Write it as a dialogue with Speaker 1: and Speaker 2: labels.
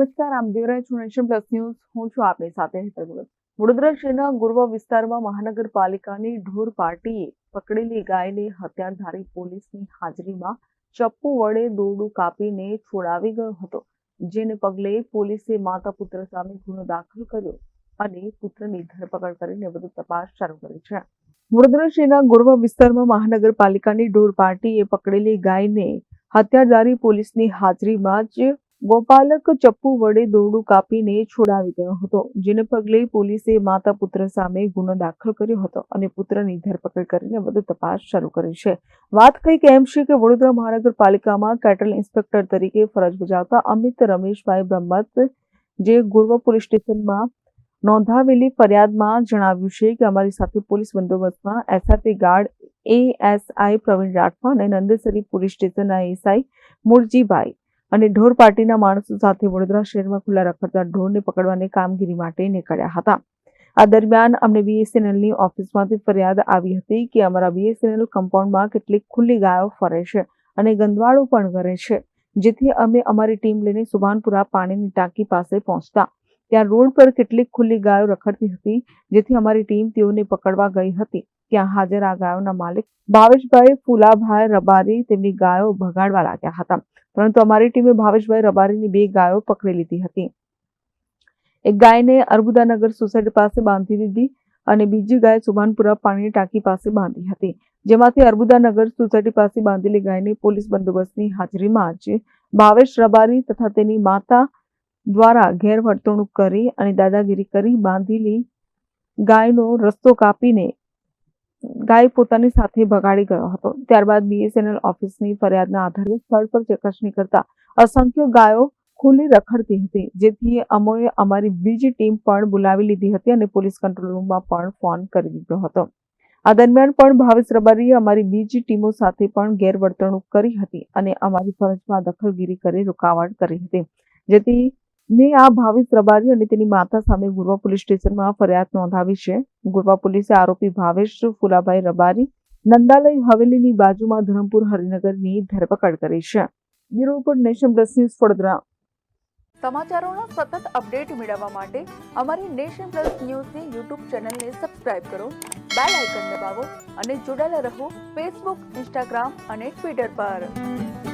Speaker 1: નમસ્કાર, આમ Devraj nation plus news. હું છું આપની સાથે હેતલ વડોદરા શહેરના ગુરવા વિસ્તારમાં મહાનગરપાલિકાની ઢોર પાર્ટીએ પકડેલી ગાયને હથિયારધારી પોલીસની હાજરીમાં ચપ્પુ વડે દોરડું કાપીને છોડાવી ગયો હતો, જેને પગલે પોલીસે માતા પુત્ર સામે ગુનો દાખલ કર્યો અને પુત્રની ધરપકડ કરીને વધુ તપાસ શરૂ કરી છે. વડોદરા શહેરના ગોરવા વિસ્તારમાં મહાનગરપાલિકાની ઢોર પાર્ટીએ પકડેલી ગાયને હત્યારધારી પોલીસની હાજરીમાં જ ગોપાલક ચપ્પુ વડે દોરડું કાપીને છોડાવી ગયો હતો, જેને પગલે પોલીસે માતા પુત્ર સામે ગુનો દાખલ કર્યો હતો અને પુત્રની ધરપકડ કરીને વધુ તપાસ શરૂ કરી છે. વાત કંઈક એમ છે કે વડોદરા મહાનગરપાલિકામાં કેટલ ઇન્સ્પેક્ટર તરીકે ફરજ બજાવતા અમિત રમેશભાઈ બ્રહ્મત, જે ગુર્વ પોલીસ સ્ટેશનમાં નોંધાવેલી ફરિયાદમાં જણાવ્યું છે કે અમારી સાથે police બંદોબસ્તમાં SRP guard ASI Pravin Rathwa અને નંદેસરી પોલીસ સ્ટેશનના એસઆઈ મુરજીભાઈ અને ઢોર પાર્ટીના માણસો સાથે વડોદરા શહેરમાં ખુલ્લા રખડતા ઢોરને પકડવાની કામગીરી માટે નીકળ્યા હતા. આ દરમિયાન અમને બીએસએનએલની ઓફિસમાંથી ફરિયાદ આવી હતી કે અમારા બીએસએનએલ કમ્પાઉન્ડમાં કેટલીક ખુલ્લી ગાયો ફરે છે અને ગંદવાળો પણ કરે છે, જેથી અમે અમારી ટીમ લઈને સુભાનપુરા પાણીની ટાંકી પાસે પહોંચતા. ત્યાં રોડ પર કેટલીક ખુલ્લી ગાયો રખડતી હતી, જેથી અમારી ટીમ તેઓને પકડવા ગઈ હતી. ત્યાં હાજર આ ગાયોના માલિક ભાવેશભાઈ ફુલાભાઈ રબારી તેમની ગાયો ભગાડવા લાગ્યા હતા. પરંતુ અમારી ટીમે ભાવેશભાઈ રબારીની બે ગાયો પકડી લીધી હતી. એક ગાયને અર્બુદાનગર સોસાયટી પાસે બાંધી દીધી અને બીજી ગાય સુભાનપુરા પાણીની ટાંકી પાસે બાંધી હતી. જેમાંથી અર્બુદાનગર સોસાયટી પાસે બાંધેલી ગાયને પોલીસ બંદોબસ્તની હાજરીમાં જ ભાવેશ રબારી તથા તેની માતા દ્વારા ગેરવર્તણૂક કરી અને દાદાગીરી કરી બાંધેલી ગાયનો રસ્તો કાપીને ગાય પોતાની સાથે ભગાડી ગયો હતો. ત્યારબાદ બીએસએનએલ ઓફિસની ફરિયાદના આધારે સ્થળ પર ચકાસણી કરતા અસંખ્ય ગાયો ખુલ્લી રખડતી હતી. જેથી અમોએ અમારી બીજી ટીમ પણ બોલાવી લીધી હતી અને પોલીસ કંટ્રોલ રૂમમાં પણ ફોન કરી દીધો હતો. આ દરમિયાન પણ ભાવેશ રબારીએ અમારી બીજી ટીમો સાથે પણ ગેરવર્તણૂક કરી હતી અને અમારી ફરજમાં દખલગીરી કરી, રૂકાવટ કરી હતી. જેથી મેં આ ભાવેશ રબારી અને તેની માતા સામે ગુરવા પોલીસ સ્ટેશનમાં ફરિયાદ નોંધાવી છે. ગુરવા પોલીસે આરોપી ભાવેશ ફુલાભાઈ રબારી, નંદાલય હવેલીની બાજુમાં ધરમપુર હરિનગરની ધરપકડ કરી છે. Bureau report nation plus news Vadodara.
Speaker 2: સમાચારોનો સતત અપડેટ મેળવવા માટે અમારી નેશન પ્લસ ન્યૂઝની યુટ્યુબ ચેનલને સબસ્ક્રાઇબ કરો, બેલ આઇકન દબાવો અને જોડાયેલા રહો ફેસબુક, ઇન્સ્ટાગ્રામ અને ટ્વિટર પર.